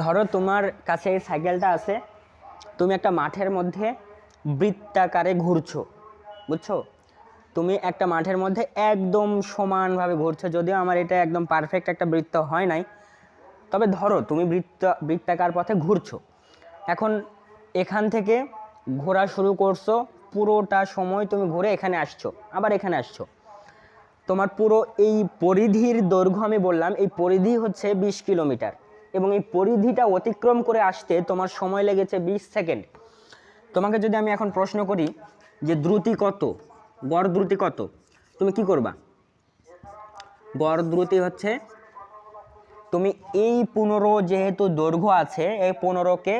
ধরো তোমার কাছে এই সাইকেলটা আছে, তুমি একটা মাঠের মধ্যে বৃত্তাকারে ঘুরছো, বুঝছ? তুমি একটা মাঠের মধ্যে একদম সমানভাবে ঘুরছো, যদিও আমার এটা একদম পারফেক্ট একটা বৃত্ত হয় নাই। তবে ধরো তুমি বৃত্ত, বৃত্তাকার পথে ঘুরছো। এখন এখান থেকে ঘোরা শুরু করছ, পুরোটা সময় তুমি ঘুরে এখানে আসছো, আবার এখানে আসছো। তোমার পুরো এই পরিধির দৈর্ঘ্য আমি বললাম, এই পরিধি হচ্ছে বিশ কিলোমিটার। এবং এই পরিধিটা অতিক্রম করে আসতে তোমার সময় লেগেছে বিশ সেকেন্ড। তোমাকে যদি আমি এখন প্রশ্ন করি যে দ্রুতি কত? গড় দ্রুতি কত? তুমি কি করবা? গড় দ্রুতি হচ্ছে তুমি এই পনেরো যেহেতু দৈর্ঘ্য আছে, এই পনেরোকে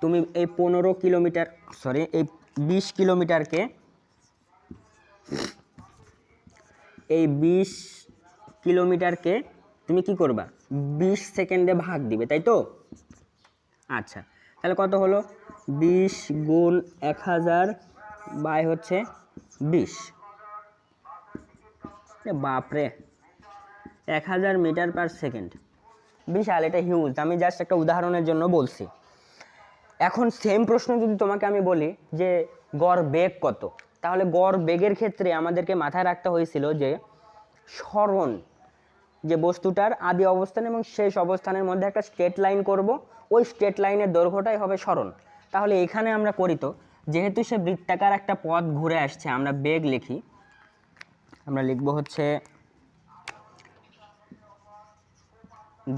তুমি এই পনেরো কিলোমিটার সরি এই বিশ কিলোমিটারকে এই বিশ কিলোমিটারকে তুমি কি করবা? বিশ সেকেন্ডে ভাগ দিবে, তাই তো? আচ্ছা তাহলে কত হলো? বিশ গুণ এক হাজার বাই হচ্ছে বিশ। বাপরে, এক হাজার মিটার পার সেকেন্ড। বিশাল, এটা হিউজ আমি জাস্ট একটা উদাহরণের জন্য বলছি। এখন সেম প্রশ্ন যদি তোমাকে আমি বলি যে গড় বেগ কত? তাহলে গড় বেগের ক্ষেত্রে আমাদেরকে মাথায় রাখতে হয়েছিল যে স্মরণ যে বস্তুটার আদি অবস্থান এবং শেষ অবস্থানের মধ্যে একটা স্ট্রেট লাইন করব, ওই স্ট্রেট লাইনের দৈর্ঘ্যটাই হবে স্মরণ তাহলে এখানে আমরা করি তো, যেহেতু সে বৃত্তাকার একটা পথ ঘুরে আসছে, আমরা বেগ লিখি, আমরা লিখব হচ্ছে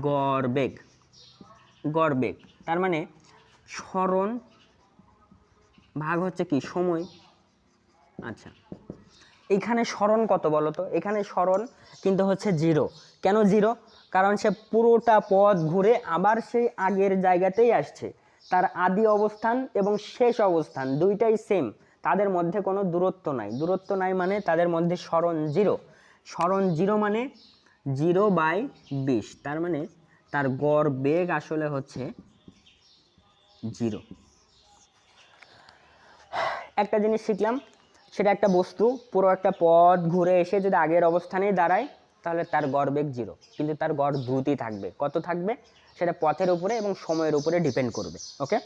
গড় বেগ গড় বেগ। তার মানে স্মরণ ভাগ হচ্ছে কি? সময়। আচ্ছা। এইখানে স্মরণ কত বলো তো এখানে স্মরণ কিন্তু হচ্ছে জিরো। কেন জিরো? কারণ সে পুরোটা পথ ঘুরে আবার সেই আগের জায়গাতেই আসছে। তার আদি অবস্থান এবং শেষ অবস্থান দুইটাই সেম তাদের মধ্যে কোনো দূরত্ব নাই। দূরত্ব নাই মানে তাদের মধ্যে স্মরণ জিরো। স্মরণ জিরো মানে জিরো বাই বিশ। তার মানে তার গড় বেগ আসলে হচ্ছে জিরো। একটা জিনিস শিখলাম। সেটা একটা বস্তু, পুরো একটা পথ ঘুরে এসে যদি আগের অবস্থানেই দাঁড়ায়, তাহলে তার গড় বেগ জিরো কিন্তু তার গড় দ্রুতি থাকবে। কত থাকবে? সেটা পথের উপরে এবং সময়ের উপরে ডিপেন্ড করবে ওকে